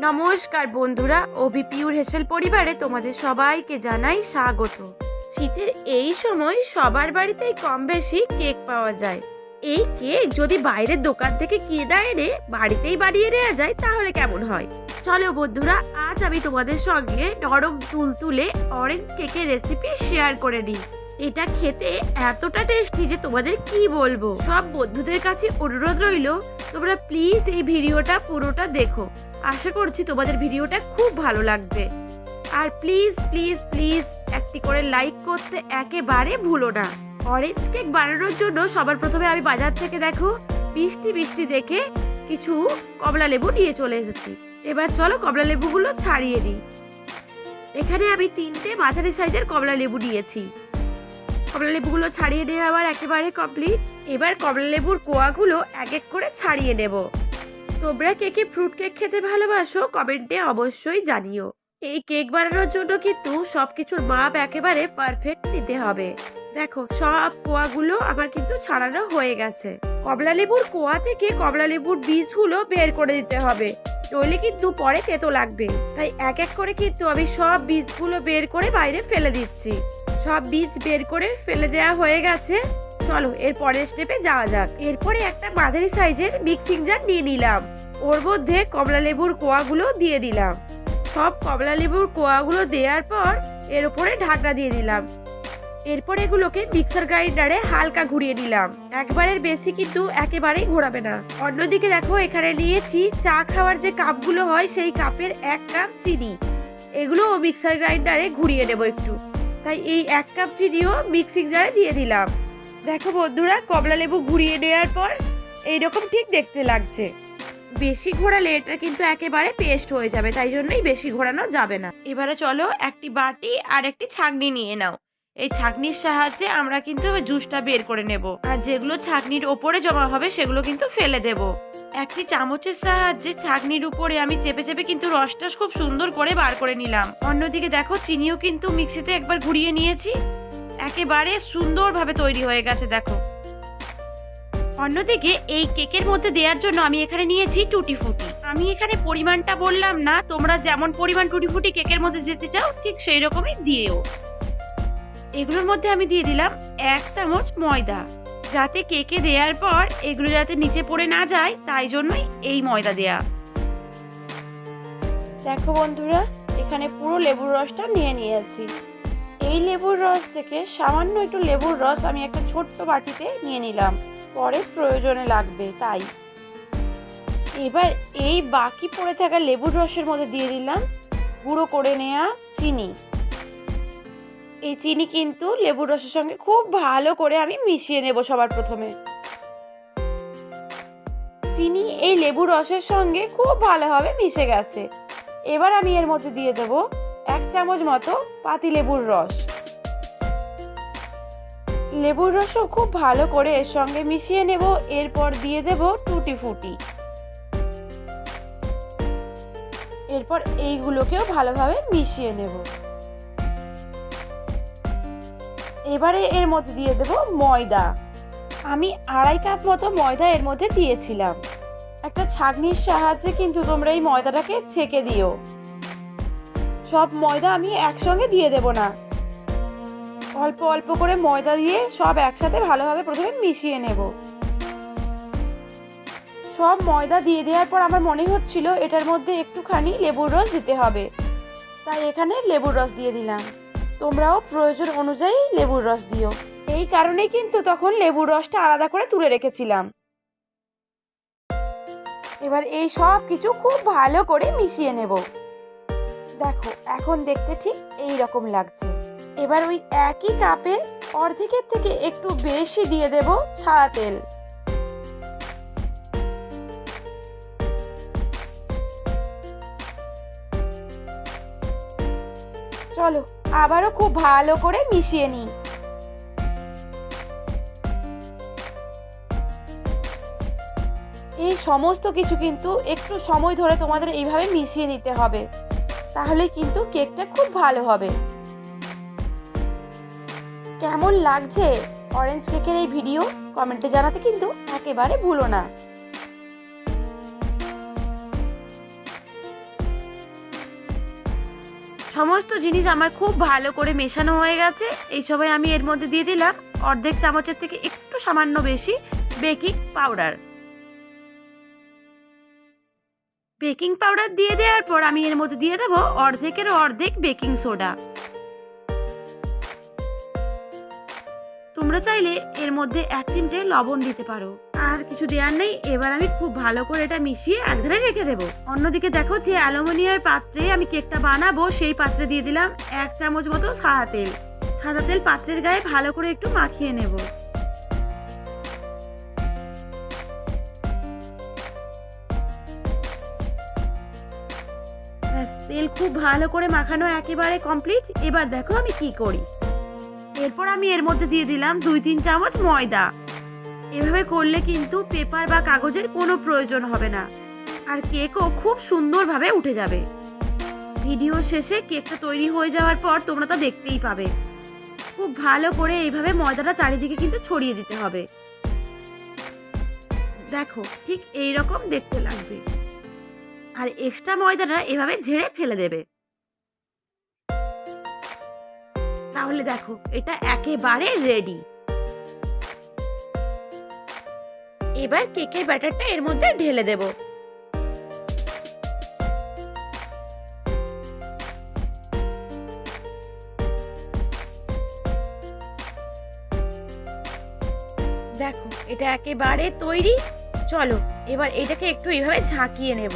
নমস্কার বন্ধুরা, অভি পিউর হেসেল পরিবারে তোমাদের সবাইকে জানাই স্বাগত। শীতের এই সময় সবার বাড়িতেই কম বেশি কেক পাওয়া যায়। এই কেক যদি বাইরের দোকান থেকে কিনে এনে বাড়িতেই বানিয়ে নেওয়া যায়, তাহলে কেমন হয়? চলো বন্ধুরা, আজ আমি তোমাদের সঙ্গে নরম তুলতুলে অরেঞ্জ কেকের রেসিপি শেয়ার করে নিই। এটা খেতে এতটা টেস্টি যে তোমাদের কি বলব? সব বন্ধুদের কাছে অনুরোধ রইল তোমরা প্লিজ এই ভিডিওটা পুরোটা দেখো। আশা করছি তোমাদের ভিডিওটা খুব ভালো লাগবে। আর প্লিজ প্লিজ প্লিজ একটি করে লাইক করতে একেবারে ভুলো না। অরেঞ্জ কেক বানানোর জন্য সবার প্রথমে আমি বাজার থেকে দেখো বৃষ্টি বৃষ্টি দেখে কিছু কমলা লেবু নিয়ে চলে এসেছি। এবার চলো কমলা লেবুগুলো ছাড়িয়ে নিই। এখানে আমি তিনটে মাঝারি সাইজের কমলা লেবু নিয়েছি। কমলা লেবুগুলো ছাড়িয়ে নেওয়া আবার একেবারে কমপ্লিট এবার কমলা লেবুর কোয়াগুলো এক এক করে ছাড়িয়ে নেব। তোমরা কেকে ফ্রুট কেক খেতে ভালোবাসো কমেন্টে অবশ্যই জানিও। এই কেক বানানোর জন্য কিন্তু সব কিছুর মাপ একেবারে পারফেক্ট নিতে হবে। দেখো, সব কোয়াগুলো আমার কিন্তু ছাড়ানো হয়ে গেছে। কমলা লেবুর কোয়া থেকে কমলা লেবুর বীজগুলো বের করে দিতে হবে। নইলে কিন্তু পরে তেতো লাগবে। তাই এক এক করে কিন্তু আমি সব বীজগুলো বের করে বাইরে ফেলে দিচ্ছি। সব বীজ বের করে ফেলে দেওয়া হয়ে গেছে। চলো, এর পরের স্টেপে যাওয়া যাক। এরপরে একটা মাঝারি সাইজের মিক্সিং জার নিয়ে নিলাম। ওর মধ্যে কমলা লেবুর কোয়াগুলো দিয়ে দিলাম। সব কমলা লেবুর কোয়াগুলো দেওয়ার পর এর উপরে ঢাকনা দিয়ে দিলাম। এরপর এগুলোকে মিক্সার গ্রাইন্ডারে হালকা ঘুরিয়ে নিলাম। একবারের বেশি কিন্তু একেবারেই ঘোরাবে না। অন্যদিকে দেখো, এখানে নিয়েছি চা খাওয়ার যে কাপগুলো হয়, সেই কাপের এক কাপ চিনি। এগুলো মিক্সার গ্রাইন্ডারে ঘুরিয়ে নেব একটু। তাই এই এক কাপ চিনিও মিক্সিং জারে দিয়ে দিলাম। দেখো বন্ধুরা, কমলা লেবু ঘুরিয়ে নেওয়ার পর এইরকম ঠিক দেখতে লাগছে। বেশি ঘোরালে এটা কিন্তু একেবারে পেস্ট হয়ে যাবে, তাই জন্যই বেশি ঘোরানো যাবে না। এবারে চলো একটি বাটি আর একটি ছাঁকনি নিয়ে নাও। এই ছাঁকনির সাহায্যে আমরা কিন্তু জুসটা বের করে নেব। আর যেগুলো ছাঁকনির ওপরে জমা হবে, সেগুলো কিন্তু ফেলে দেব। একটি চামচের সাহায্যে ছাঁকনির উপরে আমি চেপে চেপে কিন্তু রসটা খুব সুন্দর করে বার করে নিলাম। অন্যদিকে দেখো, চিনিও কিন্তু মিক্সিতে একবার ঘুরিয়ে নিয়েছি। একেবারে সুন্দরভাবে তৈরি হয়ে গেছে, দেখো। অন্যদিকে এই কেকের মধ্যে দেওয়ার জন্য আমি এখানে নিয়েছি টুটি ফুটি। আমি এখানে পরিমাণটা বললাম না, তোমরা যেমন পরিমাণ টুটি ফুটি কেকের মধ্যে দিতে চাও, ঠিক সেই রকমই দিয়েও। এগুলোর মধ্যে আমি দিয়ে দিলাম এক চামচ ময়দা। যাতে কেকে দেওয়ার পর এগুলো যাতে নিচে পড়ে না যায়, তাই জন্যই এই ময়দা দেয়া। দেখো বন্ধুরা, এখানে পুরো লেবুর রসটা নিয়ে নিয়েছি। এই লেবুর রস থেকে সামান্য একটু লেবুর রস আমি একটা ছোট্ট বাটিতে নিয়ে নিলাম। পরে প্রয়োজনে লাগবে, তাই। এবার এই বাকি পড়ে থাকা লেবুর রসের মধ্যে দিয়ে দিলাম গুঁড়ো করে নেওয়া চিনি। এই চিনি কিন্তু লেবুর রসের সঙ্গে খুব ভালো করে আমি মিশিয়ে নেব সবার প্রথমে। চিনি এই লেবুর রসের সঙ্গে খুব ভালোভাবে মিশে গেছে। এবার আমি এর মধ্যে দিয়ে দেব এক চামচ মতো পাতি লেবুর রস। লেবুর রসও খুব ভালো করে এর সঙ্গে মিশিয়ে নেব, এরপর দিয়ে দেব টুটি ফুটি এরপর এইগুলোকেও ভালোভাবে মিশিয়ে নেব। এবারে এর মধ্যে দিয়ে দেব ময়দা। আমি আড়াই কাপ মতো ময়দা এর মধ্যে দিয়েছিলাম। একটা ছাগনির সাহায্যে কিন্তু তোমরা এই ময়দাটাকে ছেঁকে দিও। সব ময়দা আমি একসঙ্গে দিয়ে দেব না। অল্প অল্প করে ময়দা দিয়ে সব একসাথে ভালোভাবে প্রথমে মিশিয়ে নেব। সব ময়দা দিয়ে দেওয়ার পর আমার মনে হচ্ছিল এটার মধ্যে একটুখানি লেবুর রস দিতে হবে। তাই এখানে লেবুর রস দিয়ে দিলাম। তোমরাও প্রয়োজন অনুযায়ী লেবুর রস দিও। এই কারণেই কিন্তু তখন লেবুর রসটা আলাদা করে তুলে রেখেছিলাম। এবার এই সব কিছু খুব ভালো করে মিশিয়ে নেব। দেখো, এখন দেখতে ঠিক এই রকম লাগছে। এবার ওই একই কাপে অর্ধেকের থেকে একটু বেশি দিয়ে দেব সাদা তেল। চলো, আবারও খুব ভালো করে মিশিয়ে নিই। এই সমস্ত কিছু কিন্তু একটু সময় ধরে তোমাদের এইভাবে মিশিয়ে নিতে হবে। তাহলে কিন্তু কেকটা খুব ভালো হবে। কেমন লাগছে অরেঞ্জ কেকের এই ভিডিও কমেন্টে জানাতে কিন্তু একেবারে ভুলো না। সমস্ত জিনিস আমার খুব ভালো করে মেশানো হয়ে গেছে। এই সবাই আমি এর মধ্যে দিয়ে দিলাম। অর্ধেক চামচের থেকে একটু সামান্য বেশি বেকিং পাউডার। বেকিং পাউডার দিয়ে দেওয়ার পর আমি এর মধ্যে দিয়ে দেবো অর্ধেকের অর্ধেক বেকিং সোডা। তোমরা চাইলে এর মধ্যে এক চিমটে লবণ দিতে পারো। আর কিছু দেওয়ার নেই, এবার আমি খুব ভালো করে এটা মিশিয়ে একধারে রেখে দেবো। অন্যদিকে দেখো যে অ্যালুমিনিয়ামের পাত্রে আমি কেকটা বানাবো, সেই পাত্রে দিয়ে দিলাম এক চামচ মতো সাদা তেল। সাদা তেল পাত্রের গায়ে ভালো করে একটু মাখিয়ে নেব। তেল খুব ভালো করে মাখানো একেবারে কমপ্লিট। এবার দেখো আমি কি করি। এরপর আমি এর মধ্যে দিয়ে দিলাম দুই তিন চামচ ময়দা। এভাবে করলে কিন্তু পেপার বা কাগজের কোনো প্রয়োজন হবে না। আর কেকও খুব সুন্দরভাবে উঠে যাবে। ভিডিও শেষে কেকটা তৈরি হয়ে যাওয়ার পর তোমরা তা দেখতেই পাবে। খুব ভালো করে এইভাবে ময়দাটা চারিদিকে কিন্তু ছড়িয়ে দিতে হবে। দেখো, ঠিক এই রকম দেখতে লাগবে। আর এক্সট্রা ময়দাটা এভাবে ঝেড়ে ফেলে দেবে। তাহলে দেখো, এটা একেবারে রেডি এবার কেকের ব্যাটারটা এর মধ্যে ঢেলে দেব। দেখো, এটা একেবারে তৈরি। চলো, এবার এটাকে একটু এইভাবে ঝাঁকিয়ে নেব।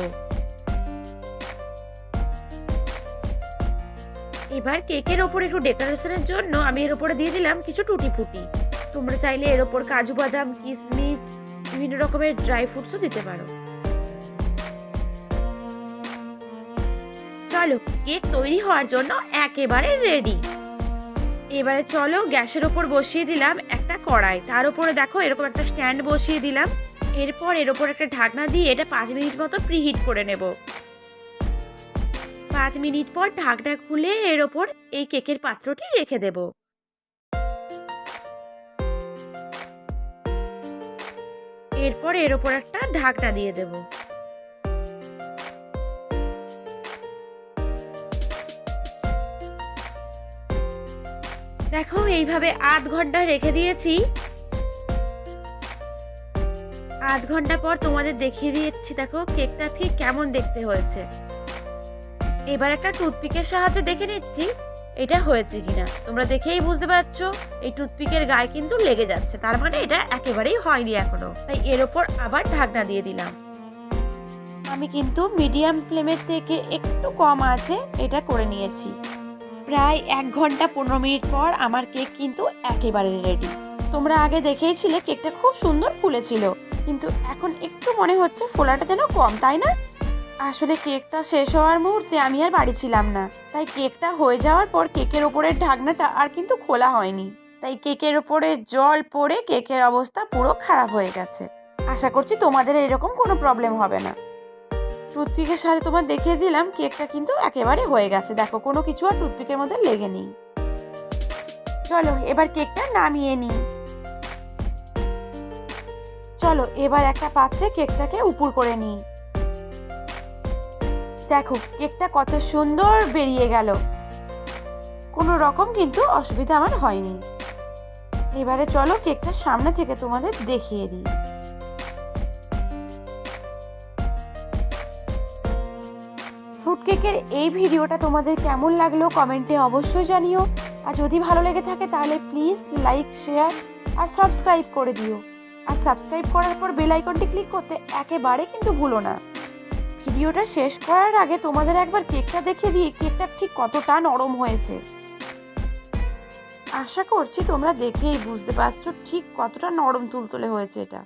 এবার কেকের ওপর একটু ডেকোরেশনের জন্য আমি এর ওপরে দিয়ে দিলাম কিছু টুটি ফুটি তোমরা চাইলে এর ওপর কাজু বাদাম কিশমিশ বিভিন্ন রকমের ড্রাই ফ্রুটসও দিতে পারো। চলো, কেক তৈরি হওয়ার জন্য একেবারে রেডি। এবারে চলো গ্যাসের ওপর বসিয়ে দিলাম একটা কড়াই। তার উপরে দেখো এরকম একটা স্ট্যান্ড বসিয়ে দিলাম। এরপর এর ওপর একটা ঢাকনা দিয়ে এটা পাঁচ মিনিট মতো প্রিহিট করে নেব। পাঁচ মিনিট পর ঢাকনা খুলে এর ওপর এই কেকের পাত্রটি রেখে দেব। এরপর এর ওপর একটা ঢাকনা দিয়ে দেব। দেখো, এইভাবে আধ ঘণ্টা রেখে দিয়েছি। আধ ঘণ্টা পর তোমাদের দেখিয়ে দিয়েছি দেখো, কেকটা ঠিক কেমন দেখতে হয়েছে। এবার একটা টুথপিকের সাহায্যে দেখে নিচ্ছি, এটা হয়েছে কিনা। তোমরা দেখেই বুঝতে পারছ, এই টুথপিকের গায়ে কিন্তু লেগে যাচ্ছে। তার মানে এটা একেবারেই হয়নি এখনও। তাই এর ওপর আবার ঢাকনা দিয়ে দিলাম। আমি কিন্তু মিডিয়াম ফ্লেমের থেকে একটু কম আছে, এটা করে নিয়েছি। প্রায় এক ঘণ্টা পনেরো মিনিট পর আমার কেক কিন্তু একেবারে রেডি তোমরা আগে দেখেইছিলে কেকটা খুব সুন্দর ফুলেছিল, কিন্তু এখন একটু মনে হচ্ছে ফোলাটা যেন কম, তাই না? আসলে কেকটা শেষ হওয়ার মুহূর্তে আমি আর বাড়ি ছিলাম না। তাই কেকটা হয়ে যাওয়ার পর কেকের ওপরের ঢাকনাটা আর কিন্তু খোলা হয়নি। তাই কেকের ওপরে জল পড়ে কেকের অবস্থা পুরো খারাপ হয়ে গেছে। আশা করছি তোমাদের এরকম কোনো প্রবলেম হবে না। টুথপিকের সাথে তোমার দেখিয়ে দিলাম, কেকটা কিন্তু একেবারে হয়ে গেছে। দেখো, কোনো কিছু আর টুথপিকের মধ্যে লেগে নেই। চলো, এবার কেকটা নামিয়ে নিই। চলো, এবার একটা পাত্রে কেকটাকে উপুর করে নিই। দেখো, কেকটা কত সুন্দর বেরিয়ে গেল। কোনো রকম কিন্তু অসুবিধা আমার হয়নি। এবারে চলো কেকটা সামনে থেকে তোমাদের দেখিয়ে দিই। ফ্রুট কেকের এই ভিডিওটা তোমাদের কেমন লাগল কমেন্টে অবশ্যই জানিও। আর যদি ভালো লেগে থাকে তাহলে প্লিজ লাইক, শেয়ার আর সাবস্ক্রাইব করে দিও। আর সাবস্ক্রাইব করার পর বেল আইকনটি ক্লিক করতে একেবারে কিন্তু ভুলো না। ভিডিওটা শেষ করার আগে তোমাদের একবার কেকটা দেখে দিই, কেকটা ঠিক কতটা নরম হয়েছে। আশা করছি তোমরা দেখেই বুঝতে পারছ ঠিক কতটা নরম তুলতুলে হয়েছে এটা।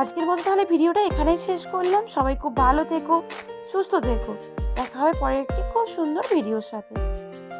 আজকের মতো তাহলে ভিডিওটা এখানেই শেষ করলাম। সবাই খুব ভালো থেকো, সুস্থ থেকো। দেখা হবে পরে একটি খুব সুন্দর ভিডিওর সাথে।